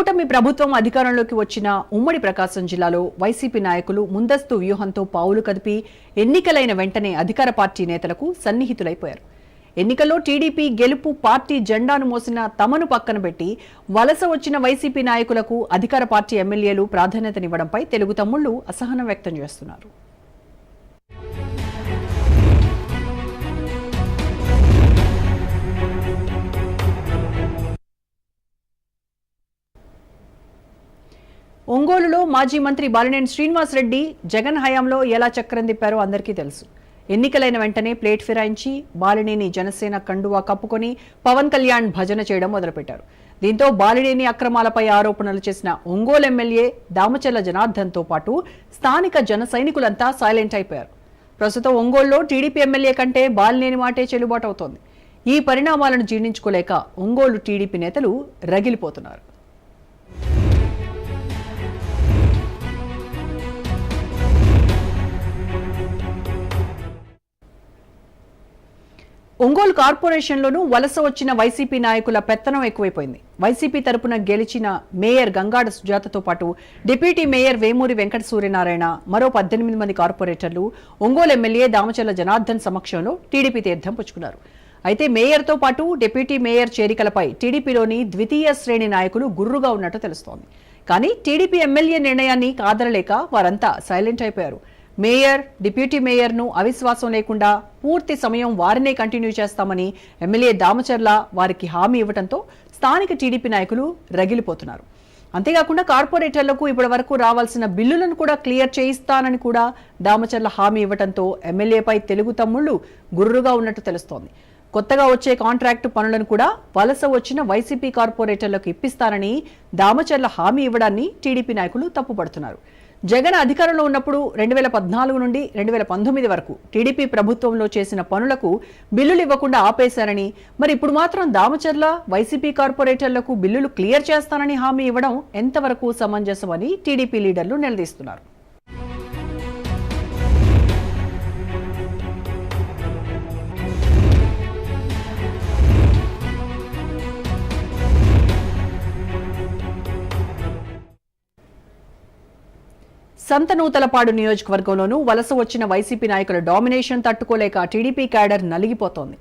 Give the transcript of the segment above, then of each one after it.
కూటమి ప్రభుత్వం అధికారంలోకి వచ్చిన ఉమ్మడి ప్రకాశం జిల్లాలో వైసీపీ నాయకులు ముందస్తు వ్యూహంతో పావులు కదిపి ఎన్నికలైన వెంటనే అధికార పార్టీ నేతలకు సన్నిహితులైపోయారు. ఎన్నికల్లో టీడీపీ గెలుపు పార్టీ జెండాను మోసిన తమను పక్కన పెట్టి వలస వచ్చిన వైసీపీ నాయకులకు అధికార పార్టీ ఎమ్మెల్యేలు ప్రాధాన్యతనివ్వడంపై తెలుగు తమ్ముళ్ళు అసహనం వ్యక్తం చేస్తున్నారు. ఒంగోలులో మాజీ మంత్రి బాలినేని శ్రీనివాస్ రెడ్డి జగన్ హయాంలో ఎలా చక్రం తిప్పారో అందరికీ తెలుసు. ఎన్నికలైన వెంటనే ప్లేట్ ఫిరాయించి బాలినేని జనసేన కండువా కప్పుకొని పవన్ కళ్యాణ్ భజన చేయడం మొదలుపెట్టారు. దీంతో బాలినేని అక్రమాలపై ఆరోపణలు చేసిన ఒంగోలు ఎమ్మెల్యే దామచల్ల జనార్దన్తో పాటు స్థానిక జన సైనికులంతా సైలెంట్ అయిపోయారు. ప్రస్తుతం ఒంగోలులో టీడీపీ ఎమ్మెల్యే కంటే బాలినేని మాటే చెల్లుబాటు అవుతోంది. ఈ పరిణామాలను జీర్ణించుకోలేక ఒంగోలు టీడీపీ నేతలు రగిలిపోతున్నారు. ఒంగోలు కార్పొరేషన్లోనూ వలస వచ్చిన వైసీపీ నాయకుల పెత్తనం ఎక్కువైపోయింది. వైసీపీ తరపున గెలిచిన మేయర్ గంగాడ సుజాతతో పాటు డిప్యూటీ మేయర్ వేమూరి వెంకట సూర్యనారాయణ మరో పద్దెనిమిది మంది కార్పొరేటర్లు ఒంగోలు ఎమ్మెల్యే దామచల్ల జనార్దన్ సమక్షంలో టీడీపీ తీర్థం పుచ్చుకున్నారు. అయితే మేయర్తో పాటు డిప్యూటీ మేయర్ చేరికలపై టీడీపీలోని ద్వితీయ శ్రేణి నాయకులు గుర్రుగా ఉన్నట్టు తెలుస్తోంది. కానీ టీడీపీ ఎమ్మెల్యే నిర్ణయాన్ని కాదరలేక వారంతా సైలెంట్ అయిపోయారు. మేయర్ డిప్యూటీ మేయర్ను అవిశ్వాసం లేకుండా పూర్తి సమయం వారినే కంటిన్యూ చేస్తామని ఎమ్మెల్యే దామచర్ల వారికి హామీ ఇవ్వడంతో స్థానిక టీడీపీ నాయకులు రగిలిపోతున్నారు. అంతేకాకుండా కార్పొరేటర్లకు ఇప్పటి వరకు రావాల్సిన బిల్లులను కూడా క్లియర్ చేయిస్తానని కూడా దామచర్ల హామీ ఇవ్వడంతో ఎమ్మెల్యేపై తెలుగు తమ్ముళ్ళు గుర్రుగా ఉన్నట్టు తెలుస్తోంది. కొత్తగా వచ్చే కాంట్రాక్టు పనులను కూడా వలస వచ్చిన వైసీపీ కార్పొరేటర్లకు ఇప్పిస్తానని దామచర్ల హామీ ఇవ్వడాన్ని టీడీపీ నాయకులు తప్పుపడుతున్నారు. జగన్ అధికారంలో ఉన్నప్పుడు రెండు వేల పద్నాలుగు నుండి రెండు వేల పంతొమ్మిది వరకు టీడీపీ ప్రభుత్వంలో చేసిన పనులకు బిల్లులు ఇవ్వకుండా ఆపేశారని మరి ఇప్పుడు మాత్రం దామచర్ల వైసీపీ కార్పొరేటర్లకు బిల్లులు క్లియర్ చేస్తానని హామీ ఇవ్వడం ఎంతవరకు సమంజసమని టీడీపీ లీడర్లు నిలదీస్తున్నారు. సంతనూతలపాడు నియోజకవర్గంలోనూ వలస వచ్చిన వైసీపీ నాయకుల డామినేషన్ తట్టుకోలేక టీడీపీ క్యాడర్ నలిగిపోతోంది.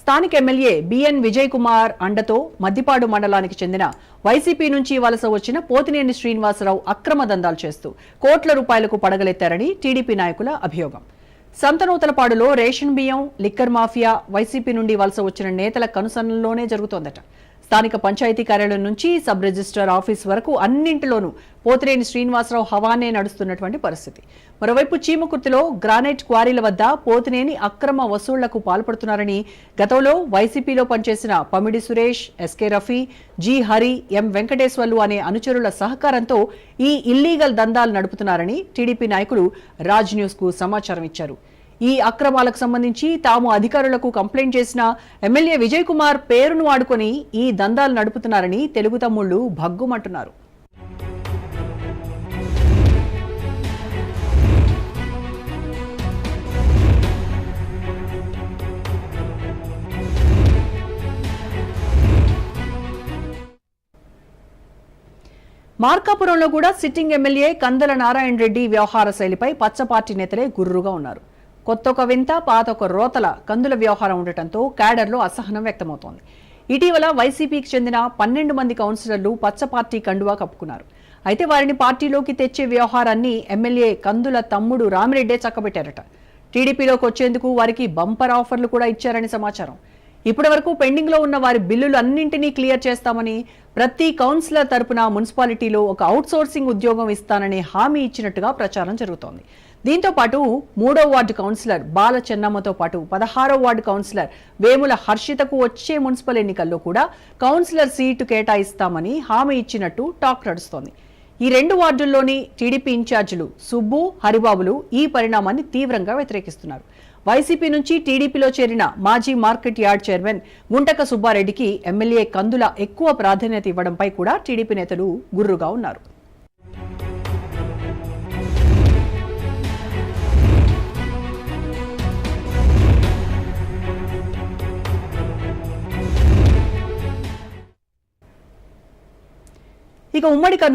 స్థానిక ఎమ్మెల్యే బిఎన్ విజయ్ కుమార్ అండతో మద్దిపాడు మండలానికి చెందిన వైసీపీ నుంచి వలస వచ్చిన పోతినేని శ్రీనివాసరావు అక్రమ దందాలు చేస్తూ కోట్ల రూపాయలకు పడగలెత్తారని టీడీపీ నాయకుల అభియోగం. సంతనూతలపాడులో రేషన్ బియ్యం లిక్కర్ మాఫియా వైసీపీ నుండి వలస వచ్చిన నేతల కనుసన్నల్లోనే జరుగుతోందట. స్థానిక పంచాయతీ కార్యాలయం నుంచి సబ్ రిజిస్ట్రార్ ఆఫీస్ వరకు అన్నింటిలోనూ పోతిరేని శ్రీనివాసరావు హవానే నడుస్తున్నటువంటి పరిస్థితి. మరోవైపు చీమకుర్తిలో గ్రానైట్ క్వారీల వద్ద పోతినేని అక్రమ వసూళ్ళకు పాల్పడుతున్నారని గతంలో వైసీపీలో పనిచేసిన Pamidi Suresh SK Rafi G Hari M Venkateswarlu అనే అనుచరుల సహకారంతో ఈ ఇల్లీగల్ దందాలు నడుపుతున్నారని టీడీపీ నాయకులు రాజ్ న్యూస్కు సమాచారం ఇచ్చారు. ఈ అక్రమాలకు సంబంధించి తాము అధికారులకు కంప్లైంట్ చేసిన ఎమ్మెల్యే విజయ్ కుమార్ పేరును వాడుకొని ఈ దందాలు నడుపుతున్నారని తెలుగు తమ్ముళ్ళు భగ్గుమంటున్నారు. మార్కాపురంలో కూడా సిట్టింగ్ ఎమ్మెల్యే కందల నారాయణ రెడ్డి వ్యవహార శైలిపై పచ్చ పార్టీ నేతలే గుర్రుగా ఉన్నారు. కొత్త ఒక వింత పాత ఒక రోతల కందుల వ్యవహారం ఉండటంతో క్యాడర్లో అసహనం వ్యక్తమవుతోంది. ఇటీవల వైసీపీకి చెందిన పన్నెండు మంది కౌన్సిలర్లు పచ్చ పార్టీ కండువా కప్పుకున్నారు. అయితే వారిని పార్టీలోకి తెచ్చే వ్యవహారాన్ని ఎమ్మెల్యే కందుల తమ్ముడు రామిరెడ్డే చక్కబెట్టారట. టీడీపీలోకి వచ్చేందుకు వారికి బంపర్ ఆఫర్లు కూడా ఇచ్చారని సమాచారం. ఇప్పటి వరకు పెండింగ్లో ఉన్న వారి బిల్లులు అన్నింటినీ క్లియర్ చేస్తామని ప్రతి కౌన్సిలర్ తరపున మున్సిపాలిటీలో ఒక అవుట్సోర్సింగ్ ఉద్యోగం ఇస్తానని హామీ ఇచ్చినట్టుగా ప్రచారం జరుగుతోంది. దీంతో పాటు మూడో వార్డు కౌన్సిలర్ బాల చెన్నమ్మతో పాటు పదహారో వార్డు కౌన్సిలర్ వేముల హర్షితకు వచ్చే మున్సిపల్ ఎన్నికల్లో కూడా కౌన్సిలర్ సీటు కేటాయిస్తామని హామీ ఇచ్చినట్టు టాక్ నడుస్తోంది. ఈ రెండు వార్డుల్లోని టీడీపీ ఇన్ఛార్జీలు సుబ్బు హరిబాబులు ఈ పరిణామాన్ని తీవ్రంగా వ్యతిరేకిస్తున్నారు. వైసీపీ నుంచి టీడీపీలో చేరిన మాజీ మార్కెట్ యార్డ్ చైర్మన్ గుంటక సుబ్బారెడ్డికి ఎమ్మెల్యే కందుల ఎక్కువ ప్రాధాన్యత ఇవ్వడంపై కూడా టీడీపీ నేతలు గుర్రుగా ఉన్నారు. ఇక ఉమ్మడి